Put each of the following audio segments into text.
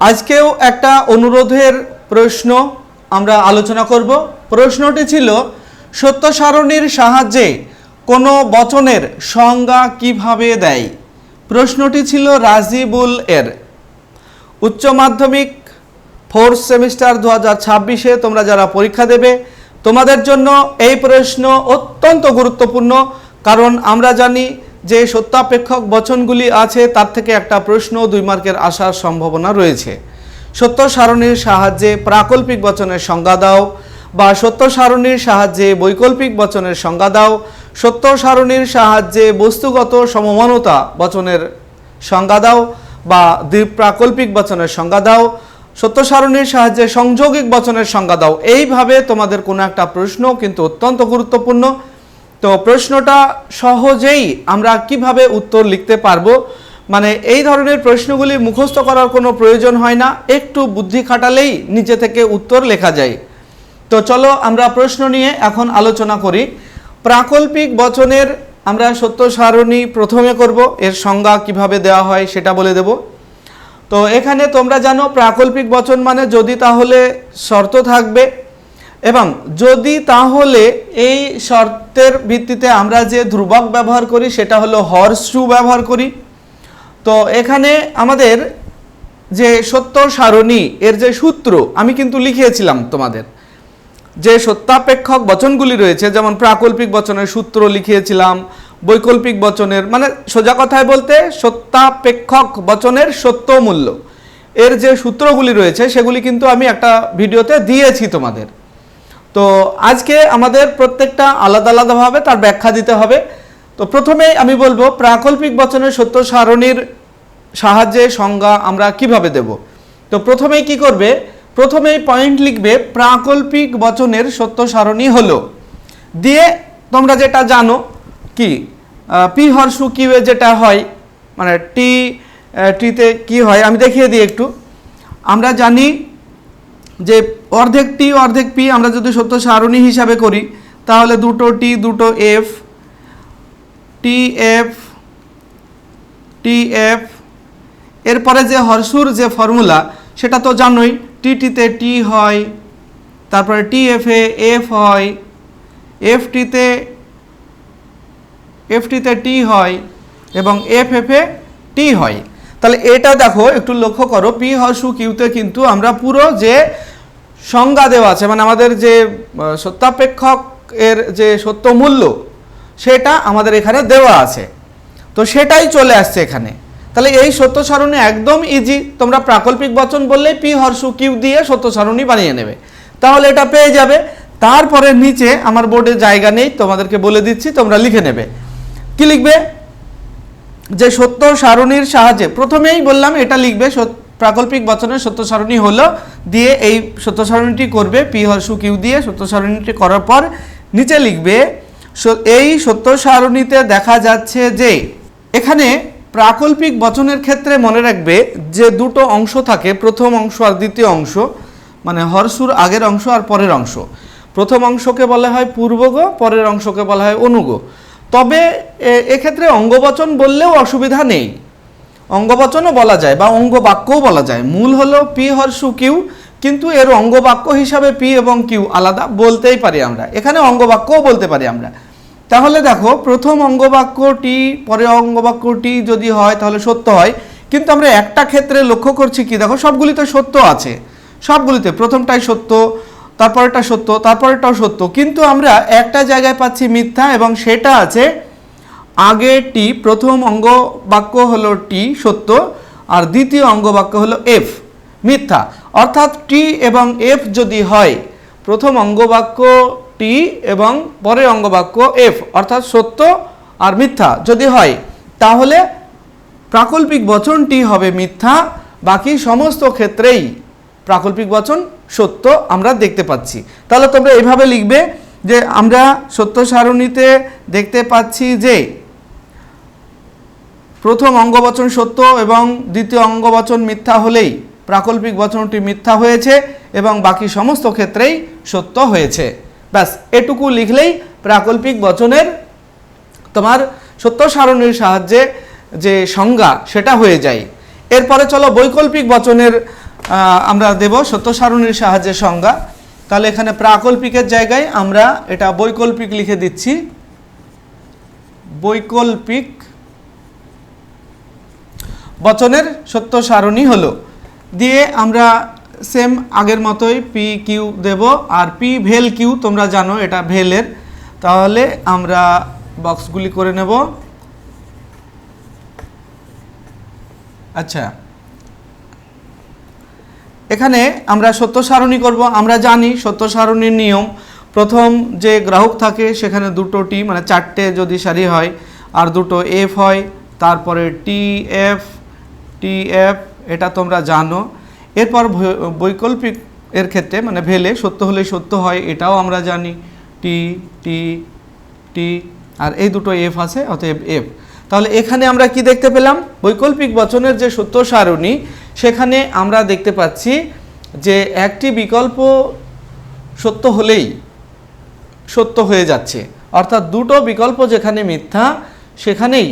আজকেও একটা অনুরোধের প্রশ্ন আমরা আলোচনা করব। প্রশ্নটি ছিল, সত্য সারণীর সাহায্যে কোনো বচনের সংজ্ঞা কীভাবে দেয়? প্রশ্নটি ছিল রাজিবুল এর। উচ্চ মাধ্যমিক ফোর্থ সেমিস্টার দু হাজার ছাব্বিশে তোমরা যারা পরীক্ষা দেবে, তোমাদের জন্য এই প্রশ্ন অত্যন্ত গুরুত্বপূর্ণ, কারণ আমরা জানি যে সত্যাপেক্ষক বচনগুলি আছে, তার থেকে একটা প্রশ্ন দুই মার্কের আসার সম্ভাবনা রয়েছে। সত্য সারণীর সাহায্যে প্রাকল্পিক বচনের সংজ্ঞা দাও বা সত্য সারণীর সাহায্যে বৈকল্পিক বচনের সংজ্ঞা দাও। সত্য সারণীর সাহায্যে বস্তুগত সমমানতা বচনের সংজ্ঞা দাও বা দ্বিপ্রাকল্পিক বচনের সংজ্ঞা দাও। সত্য সারণীর সাহায্যে সংযোগিক বচনের সংজ্ঞা দাও। এইভাবে তোমাদের কোনো একটা প্রশ্ন কিন্তু অত্যন্ত গুরুত্বপূর্ণ। তো প্রশ্নটা সহজেই আমরা কীভাবে উত্তর লিখতে পারব? মানে এই ধরনের প্রশ্নগুলি মুখস্থ করার কোনো প্রয়োজন হয় না, একটু বুদ্ধি খাটালেই নিচে থেকে উত্তর লেখা যায়। তো চলো আমরা প্রশ্ন নিয়ে এখন আলোচনা করি। প্রাকল্পিক বচনের আমরা সত্য সারণী প্রথমে করব, এর সংজ্ঞা কীভাবে দেওয়া হয় সেটা বলে দেব। তো এখানে তোমরা জানো, প্রাকল্পিক বচন মানে যদি তাহলে শর্ত থাকবে এবং যদি তাহলে এই শর্তের ভিত্তিতে আমরা যে ধ্রুবক ব্যবহার করি, সেটা হলো হর্সু ব্যবহার করি। তো এখানে আমাদের যে সত্য সারণী, এর যে সূত্র, আমি কিন্তু লিখিয়েছিলাম তোমাদের। যে সত্যাপেক্ষক বচনগুলি রয়েছে, যেমন প্রাকল্পিক বচনের সূত্র লিখিয়েছিলাম, বৈকল্পিক বচনের মানে সোজা কথায় বলতে সত্যাপেক্ষক বচনের সত্য মূল্য। এর যে সূত্রগুলি রয়েছে, সেগুলি কিন্তু আমি একটা ভিডিওতে দিয়েছি তোমাদের। তো আজকে আমাদের প্রত্যেকটা আলাদা আলাদাভাবে তার ব্যাখ্যা দিতে হবে। তো প্রথমেই আমি বলব, প্রাকল্পিক বচনের সত্য সারণীর সাহায্যে সংজ্ঞা আমরা কীভাবে দেব? তো প্রথমেই কি করবে? প্রথমেই পয়েন্ট লিখবে, প্রাকল্পিক বচনের সত্য সারণী হলো। দিয়ে তোমরা যেটা জানো কি পি হর্ষু কিউয়ে যেটা হয় মানে টি টিতে কি হয়, আমি দেখিয়ে দিই একটু। আমরা জানি যে অর্ধেক টি অর্ধেক পি আমরা যদি সত্য সারণী হিসাবে করি, তাহলে দুটো টি দুটো F T F T F এরপরে যে হর্ষুর যে ফর্মুলা, সেটা তো জানোই টি টিতে টি হয়, তারপরে টি এফে এফ হয় এফ টিতে এফ টিতে টি হয়, এবং এফ এফে টি হয়। তাহলে এটা দেখো, একটু লক্ষ্য করো, পি হর্ষু কিউতে কিন্তু আমরা পুরো যে সংজ্ঞা দেওয়া আছে মানে আমাদের যে সত্যাপেক্ষক এর যে সত্য মূল্য, সেটা আমাদের এখানে দেওয়া আছে। তো সেটাই চলে আসছে এখানে। তাহলে এই সত্য সারণী একদম ইজি তোমরা প্রাকল্পিক বচন বললেই পি হর্ষু কিউ দিয়ে সত্য সারণী বানিয়ে নেবে। তাহলে এটা পেয়ে যাবে। তারপরে নিচে আমার বোর্ডে জায়গা নেই, তোমাদেরকে বলে দিচ্ছি, তোমরা লিখে নেবে। কি লিখবে? যে সত্য সারণীর সাহায্যে, প্রথমেই বললাম এটা লিখবে প্রাকল্পিক বচনের সত্য সারণী হলো, দিয়ে এই সত্য সারণীটি করবে, পি হর্ষু কিউ দিয়ে সত্য সারণীটি করার পর নিচে লিখবে এই সত্য সারণীতে দেখা যাচ্ছে যে, এখানে প্রাকল্পিক বচনের ক্ষেত্রে মনে রাখবে যে দুটো অংশ থাকে, প্রথম অংশ আর দ্বিতীয় অংশ মানে হর্ষুর আগের অংশ আর পরের অংশ। প্রথম অংশকে বলা হয় পূর্বগ, পরের অংশকে বলা হয় অনুগ। তবে এক্ষেত্রে অঙ্গবচন বললেও অসুবিধা নেই। অঙ্গবচনও বলা যায় বা অঙ্গবাক্যও বলা যায়। মূল হলো পি হর্ষু কিউ, কিন্তু এর অঙ্গবাক্য হিসাবে পি এবং কিউ আলাদা বলতেই পারি আমরা। এখানে অঙ্গবাক্যও বলতে পারি আমরা। তাহলে দেখো, প্রথম অঙ্গবাক্য টি পরে অঙ্গবাক্য টি যদি হয়, তাহলে সত্য হয়। কিন্তু আমরা একটা ক্ষেত্রে লক্ষ্য করছি কি? দেখো, সবগুলিতে সত্য আছে। সবগুলিতে প্রথমটাই সত্য তারপরেরটা সত্য, তারপরেরটাও সত্য। কিন্তু আমরা একটা জায়গায় পাচ্ছি মিথ্যা এবং সেটা আছে আগে টি, প্রথম অঙ্গ বাক্য হলো টি, সত্য, আর দ্বিতীয় অঙ্গ বাক্য হলো এফ, মিথ্যা। অর্থাৎ টি এবং এফ যদি হয়, প্রথম অঙ্গ বাক্য টি এবং পরের অঙ্গ বাক্য এফ, অর্থাৎ সত্য আর মিথ্যা যদি হয়, তাহলে প্রাকল্পিক বচনটি হবে মিথ্যা, বাকি সমস্ত ক্ষেত্রেই প্রাকল্পিক বচন, সত্য আমরা দেখতে পাচ্ছি। তাহলে তোমরা এইভাবে লিখবে যে আমরা সত্য সারণীতে দেখতে পাচ্ছি যে প্রথম অঙ্গবচন সত্য এবং দ্বিতীয় অঙ্গবচন মিথ্যা হলেই প্রাকল্পিক বচনটি মিথ্যা হয়েছে এবং বাকি সমস্ত ক্ষেত্রেই সত্য হয়েছে। ব্যাস, এটুকু লিখলেই প্রাকল্পিক বচনের তোমার সত্য সারণীর সাহায্যে যে সংজ্ঞা সেটা হয়ে যায়। এরপরে চলো বৈকল্পিক বচনের আমরা দেব সত্য সারণীর সাহায্যে সংজ্ঞা। তাহলে এখানে প্রাকল্পিকের জায়গায় আমরা এটা বৈকল্পিক লিখে দিচ্ছি। বৈকল্পিক বচনের সত্য সারণী হলো। দিয়ে আমরা সেম আগের মতোই পি কিউ দেব আর পি ভেল কিউ তোমরা জানো এটা ভেলের। তাহলে আমরা বক্সগুলি করে নেব। আচ্ছা। এখানে আমরা সত্য সারণী করব, আমরা জানি সত্য সারণীর নিয়ম। প্রথম যে গ্রাহক থাকে, সেখানে দুটো টি মানে চারটে যদি সারি হয়, আর দুটো এফ হয়, তারপরে টি এফ টি এফ এটা তোমরা জানো। এরপর বৈকল্পিক এর ক্ষেত্রে মানে ভেলে সত্য হলে সত্য হয়, এটাও আমরা জানি। টি টি টি আর এই দুটো এফ আছে, অতএব এফ তাহলে এখানে আমরা কি দেখতে পেলাম? বৈকল্পিক বচনের যে সত্য সারণী সেখানে আমরা দেখতে পাচ্ছি যে একটি বিকল্প সত্য হলেই সত্য হয়ে যাচ্ছে। অর্থাৎ দুটো বিকল্প যেখানে মিথ্যা, সেখানেই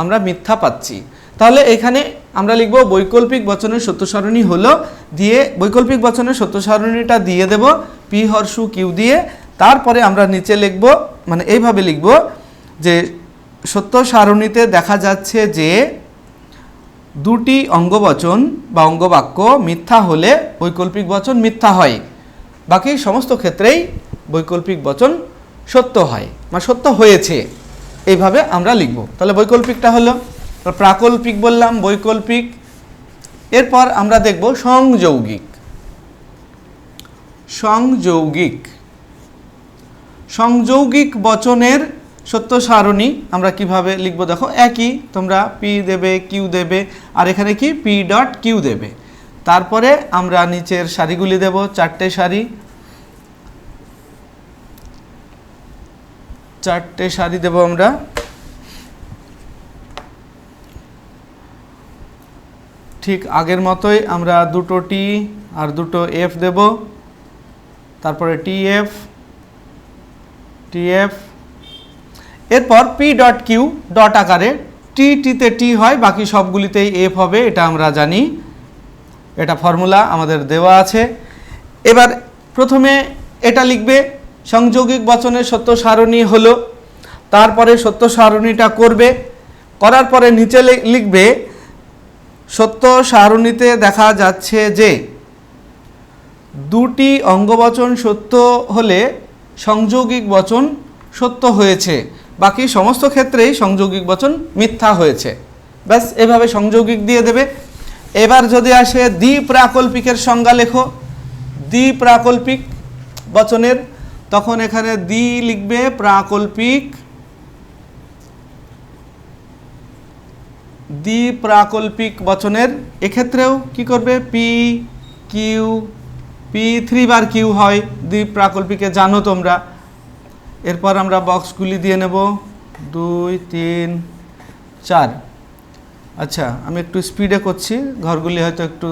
আমরা মিথ্যা পাচ্ছি। তাহলে এখানে আমরা লিখব, বৈকল্পিক বচনের সত্য সারণী হলো দিয়ে, বৈকল্পিক বচনের সত্য সারণীটা দিয়ে দেব, পি হর্ষু কিউ দিয়ে। তারপরে আমরা নিচে লিখব মানে এইভাবে লিখব যে সত্য সারণীতে দেখা যাচ্ছে যে দুটি অঙ্গবচন বা অঙ্গবাক্য মিথ্যা হলে বৈকল্পিক বচন মিথ্যা হয়। বাকি সমস্ত ক্ষেত্রেই বৈকল্পিক বচন সত্য হয় বা সত্য হয়েছে। এইভাবে আমরা লিখব। তাহলে বৈকল্পিকটা হলো প্রাকল্পিক বললাম, বৈকল্পিক। এরপর আমরা দেখব সংযৌগিক। সংযৌগিক। সংযৌগিক বচনের সত্য সারণী আমরা কীভাবে লিখব? দেখো, একই, তোমরা পি দেবে, কিউ দেবে, আর এখানে কি? পি ডট কিউ দেবে। তারপরে আমরা নিচের শাড়িগুলি দেব, চারটে শাড়ি চারটে শাড়ি দেব আমরা। ঠিক আগের মতোই আমরা দুটো টি আর দুটো এফ দেব। তারপরে টি এফ টি এফ এরপর পি ডট কিউ ডট আকারে টি টিতে টি হয়, বাকি সবগুলিতেই এফ হবে, এটা আমরা জানি। এটা ফর্মুলা আমাদের দেওয়া আছে। এবার প্রথমে এটা লিখবে, সংযোগিক বচনের সত্য সারণী হলো, তারপরে সত্য সারণীটা করবে, করার পরে নিচে লিখবে সত্য সারণীতে দেখা যাচ্ছে যে, দুটি অঙ্গবচন সত্য হলে সংযোগিক বচন সত্য হয়েছে। বাকি সমস্ত ক্ষেত্রেই সংযোগিক বচন মিথ্যা হয়েছে। ব্যাস, এভাবে সংযোগিক দিয়ে দেবে। এবার যদি আসে দ্বি প্রাকল্পিকের সংজ্ঞা লেখো। দ্বি প্রাকল্পিক বচনের, তখন এখানে দ্বি লিখবে প্রাকল্পিক দ্বি প্রাকল্পিক বচনের। এক্ষেত্রেও কি করবে? পি কিউ পি থ্রি বার কিউ হয়। দ্বি প্রাকল্পিকে জানো তোমরা। এরপর আমরা বক্সগুলি দিয়ে নেব। দুই, তিন, চার। আচ্ছা আমি একটু স্পিডে করছি। ঘরগুলি হয়তো একটু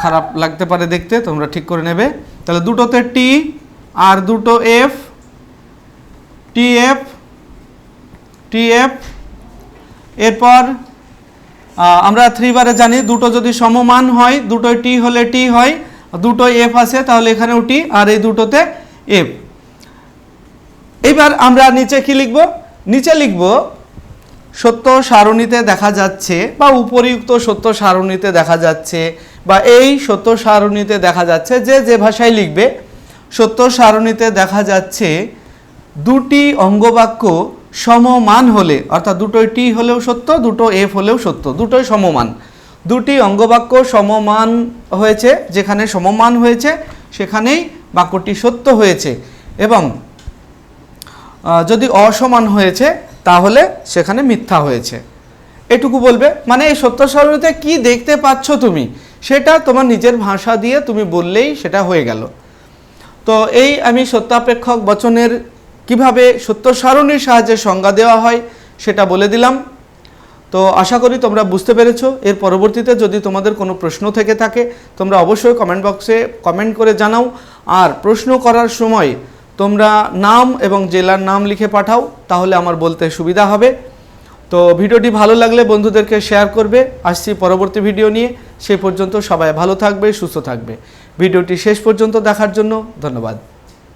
খারাপ লাগতে পারে দেখতে, তোমরা ঠিক করে নেবে। তাহলে দুটোতে টি আর দুটো F T F T F এরপর আমরা থ্রি বারে জানি, দুটো যদি সমমান হয়, দুটোই টি হলে টি হয় দুটো এফ আছে, তাহলে এখানেও টি আর এই দুটোতে এফ এইবার আমরা নিচে কি লিখব? নিচে লিখব, সত্য সারণীতে দেখা যাচ্ছে বা উপরিউক্ত সত্য সারণীতে দেখা যাচ্ছে বা এই সত্য সারণীতে দেখা যাচ্ছে, যে যে ভাষায় লিখবে, সত্য সারণীতে দেখা যাচ্ছে দুটি অঙ্গবাক্য সমমান হলে, অর্থাৎ দুটোই টি হলেও সত্য, দুটো এফ হলেও সত্য, দুটোই সমমান। দুটি অঙ্গবাক্য সমমান হয়েছে, যেখানে সমমান হয়েছে, সেখানেই বাক্যটি সত্য হয়েছে এবং যদি অসমান হয়েছে, তাহলে সেখানে মিথ্যা হয়েছে। এটুকু বলবে মানে এই সত্য সারণীতে কি দেখতে পাচ্ছ তুমি? সেটা তোমার নিজের ভাষা দিয়ে তুমি বললেই সেটা হয়ে গেল। তো এই আমি সত্যাপেক্ষক বচনের কীভাবে সত্য সারণীর সাহায্যে সংজ্ঞা দেওয়া হয়, সেটা বলে দিলাম। তো আশা করি তোমরা বুঝতে পেরেছ। এর পরবর্তীতে যদি তোমাদের কোনো প্রশ্ন থেকে থাকে, তোমরা অবশ্যই কমেন্ট বক্সে কমেন্ট করে জানাও। আর প্রশ্ন করার সময় তোমরা নাম এবং জেলার নাম লিখে পাঠাও, তাহলে আমার বলতে সুবিধা হবে। তো ভিডিওটি ভালো লাগলে বন্ধুদেরকে শেয়ার করবে। আসছি পরবর্তী ভিডিও নিয়ে। সেই পর্যন্ত সবাই ভালো থাকবে, সুস্থ থাকবে। ভিডিওটি শেষ পর্যন্ত দেখার জন্য ধন্যবাদ।